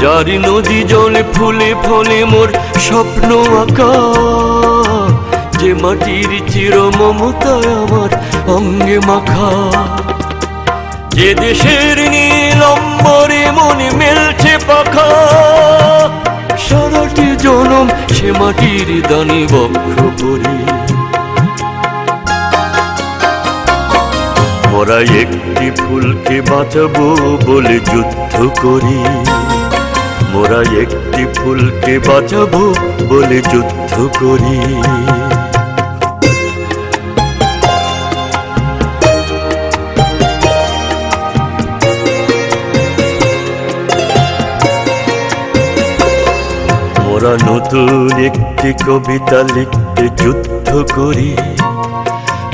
যার নদী জলে ফুলে ফলে মোর স্বপ্ন আঁকা। যে মাটির চির মমতায় আমার অঙ্গে মাখা। যে দেশের নীলম্বরে মনে মেলছে পাখা। সারাটি জনম সে মাটির দানি বক্ষ করি একটি ফুলকে বাঁচাবো বলে যুদ্ধ করি। মোরা একটি ফুলকে বাঁচাবো বলে যুদ্ধ করি। মোরা নতুন একটি কবিতা লিখতে যুদ্ধ করি।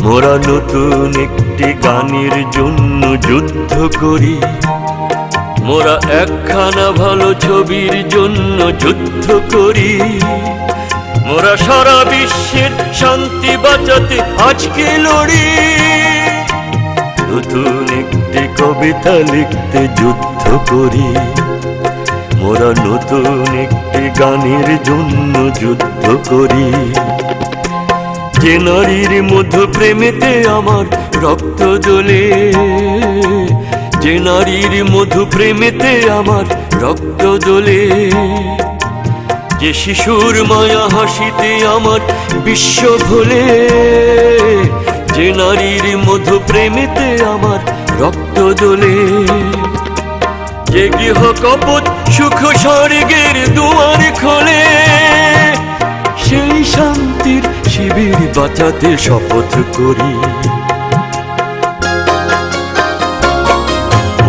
মোরা নতুন একটি গানের জন্য যুদ্ধ করি। মোরা একখানা ভালো ছবির জন্য যুদ্ধ করি। মোরা সারা বিশ্বের শান্তি বাঁচাতে আজকে লড়ি। নতুন একটি কবিতা লিখতে যুদ্ধ করি। মোরা নতুন একটি গানের জন্য যুদ্ধ করি। যে নারীর মধ্য প্রেমেতে আমার রক্ত জ্বলে যে নারীর মধু প্রেমেতে আমার রক্ত জ্বলে, যে শিশুর মায়া হাসিতে আমার বিশ্ব ভোলে, যে নারীর মধু প্রেমেতে আমার রক্ত জ্বলে, যে গৃহ কপট সুখ স্বর্গের দুয়ার খোলে, সেই শান্তির শিবির বাঁচাতে শপথ করি।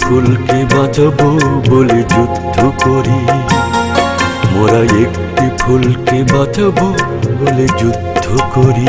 ফুলকে বাঁচাবো বলে যুদ্ধ করি। মোরা একটি ফুলকে বাঁচাবো বলে যুদ্ধ করি।